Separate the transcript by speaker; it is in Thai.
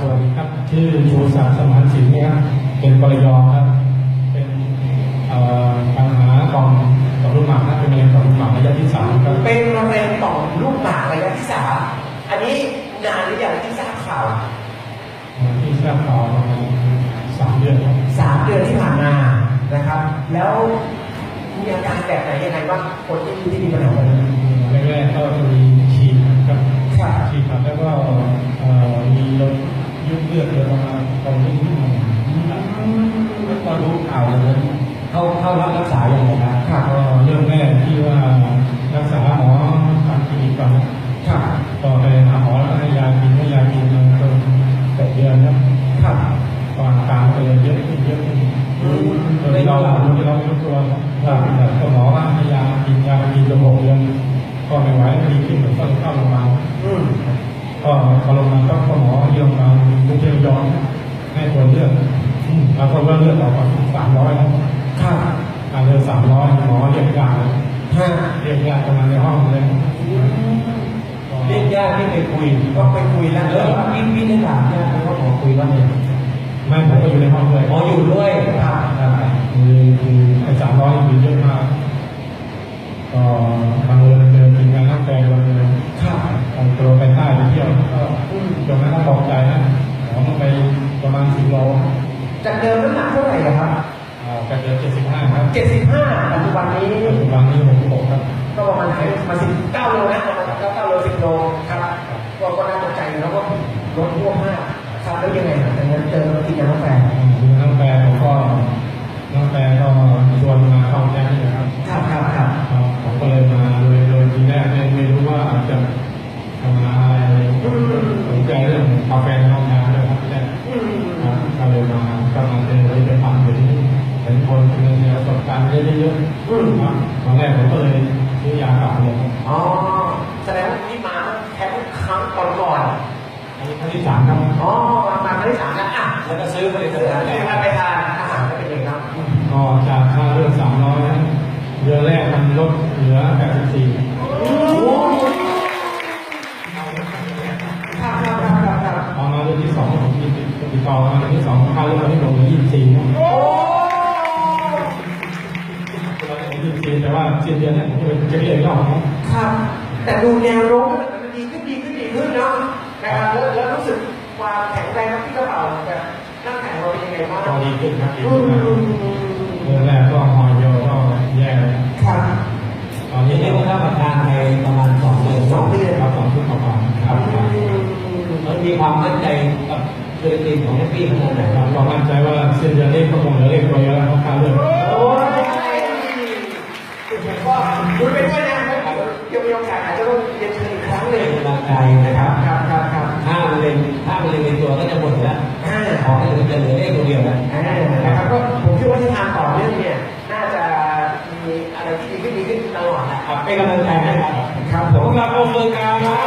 Speaker 1: สวัสดีครับชื่อชูศักดิ์สมานสินนะครับเป็นกรยอครับ เป็นเอ่อปัญหากล่องต่อมลูกหมากนะเป็นมะเร็งต่อมลูกหมากระยะที่สามครับ
Speaker 2: เป็นมะเร็งต่อมลูกหมากระยะที่สามอันนี้นานหรือยังที่ทราบข่าว
Speaker 1: ที่ทราบข่าวประมาณสามเดือนครับ
Speaker 2: สามเดือนที่ผ่านมานะครับ แล้วมีอาการแบบไหนยังไงบ้างคนที่ที่มีปัญหาแบบนี้
Speaker 1: แรกๆก็จะมีฉีดครับ
Speaker 2: ครับ
Speaker 1: ฉีดครับแล้วก็เอ่อมีลดยุบเลือดเลยประมาณตรงนี้ขึ้นมาครับ
Speaker 3: ก็รู้ ข่าวเลยเข้าเข้ารับรักษาอย่างไรครับ
Speaker 2: ครับ
Speaker 1: ก็เริ่มแรกที่ว่ารักษาหมอทางคลินิกก่อนนะ
Speaker 2: ครับ
Speaker 1: ก็ไปหาหมอแล้วก็ให้ยากินให้ยากินมาจนแปดเดือนครับ
Speaker 2: ครับ
Speaker 1: ก่อนการก็เลยเยอะขึ้นเยอะขึ้นโดยเราโดยเราไม่รู้ตัวครับแต่ก็หมอว่าให้ยากินยากินจนหกเดือนก็ไม่ไหวไม่ดีขึ้นเหมือนก็เข้าโรงพยาบาล
Speaker 2: อืม
Speaker 1: ก็พอลงมาก็หมอที่โรงพยาบาลกรุงเทพยอมให้ตรวจเลือ ดแล้วก็เลือดออกมาสามร้อยครับ
Speaker 2: ครับ
Speaker 1: การเลือดสามร้อยหมอเรียกยาเลย
Speaker 2: ห้า
Speaker 1: เรียกยาประมาณในห้องเลย
Speaker 3: เรียกญาติที่ไปคุย
Speaker 2: ก็ไปคุยแล้ว
Speaker 3: แล้วพี่พี่ได้ถามญาติไหมว่าขอคุยว่าเนี่ย
Speaker 1: ไม่ผมก็อยู่ในห้องเลย
Speaker 3: อ๋ออยู่ด้วย
Speaker 2: ครับ
Speaker 1: คือคือไอ้สามร้อยคือเยอะมากก็บางเอิญเดินทีมงานนักแปลบางเอิญ
Speaker 2: ครับ
Speaker 1: บางตัวไปท่าไปเที่ยวก็จนกระทั่งบอกใจนะหมอต้องไปประมาณสิบโล
Speaker 2: จากเดิมน้ำหนักเท่าไหร่อะครับ
Speaker 1: อ่ากันเดือนเจ็ดสิบห้าครับ
Speaker 2: เจ็ดสิบห้าปัจจุบันนี้
Speaker 1: ปัจจุบันนี้หกสิบหกครับ
Speaker 2: ก็ประมาณมาสิบเก้าโลนะประมาณเก้าเก้าโลสิบโลครับก็ก็น่าตกใจอยู่แล้วว่าลดทั่วมากครับแล้วยังไงหลังจากนั้นเจอกินยาน้ำแฝง
Speaker 1: คือน้องแปรผมก็น้องแปรก็ เยอะๆครับตอนแรกผมก็เลยซื้อยากลับเลย
Speaker 2: อ๋อแสดงว่าที่มาแค่ครั้งก่อนก่อน
Speaker 1: อันนี้ครั้งที่สามครับ
Speaker 2: อ๋อมาครั้งที่สามนะอะ
Speaker 3: แล้วก็ซื้อผลิต
Speaker 2: เดี๋ยว
Speaker 3: ภัณฑ์
Speaker 2: เดี๋ยวไปทานอาหารจะเป็นยังไงครับ
Speaker 1: ก็จากค่าเรื่องสามร้อยเดือนแรกมันลดเหลือแปดสิบสี่
Speaker 2: โอ้ครับครับครับครับครับ
Speaker 1: พอมาเดือนที่สองผมติดต่อมาเดือนที่สองค่าเรื่องที่ลงยี่สิบสี่
Speaker 2: อ้
Speaker 1: เราจะยี่สิบสี่แต่ว่าสิ้นเดือนเนี่ยผมจะเป็นจะเรียกรอบครับ
Speaker 2: ครับ แต่ดูแนวโน้มมันดีขึ้นดีขึ้นดีขึ้นเนาะนะครับแล้วแล้วรู้สึกความแข็งแรงของพี่กระเป๋าแบบร่างกายเราเป็นยังไงบ้าง
Speaker 1: ก็ดีขึ้นครับดี
Speaker 2: อื
Speaker 1: ขึ้น
Speaker 2: ม
Speaker 1: นะเดือนแรกก็หอยเยอะก็แย่เลย
Speaker 2: ครับ
Speaker 1: ตอน
Speaker 3: นี่
Speaker 1: นี้
Speaker 3: เรี
Speaker 1: เนี่ยย
Speaker 3: กว่ารับประทานไปประมาณสองเดือน
Speaker 2: สองเดือน
Speaker 1: ครับสองชุดประมาณครับ
Speaker 3: มันมีความมั่นใจกับผลิตภัณฑ์ของพี่ขนาดไหน
Speaker 1: ค
Speaker 3: ค
Speaker 1: รั
Speaker 3: รั
Speaker 1: บบเรามั่นใจว่าเส้นเดือนเลขก็คงเหลือเลขตัวเดียวแล้วค่าเรื่อง
Speaker 2: เป็
Speaker 3: นกำลังใจให้
Speaker 2: ครับ
Speaker 3: ครับ
Speaker 2: ผ
Speaker 3: พว
Speaker 2: ม
Speaker 3: กเราโอเฟอร์การค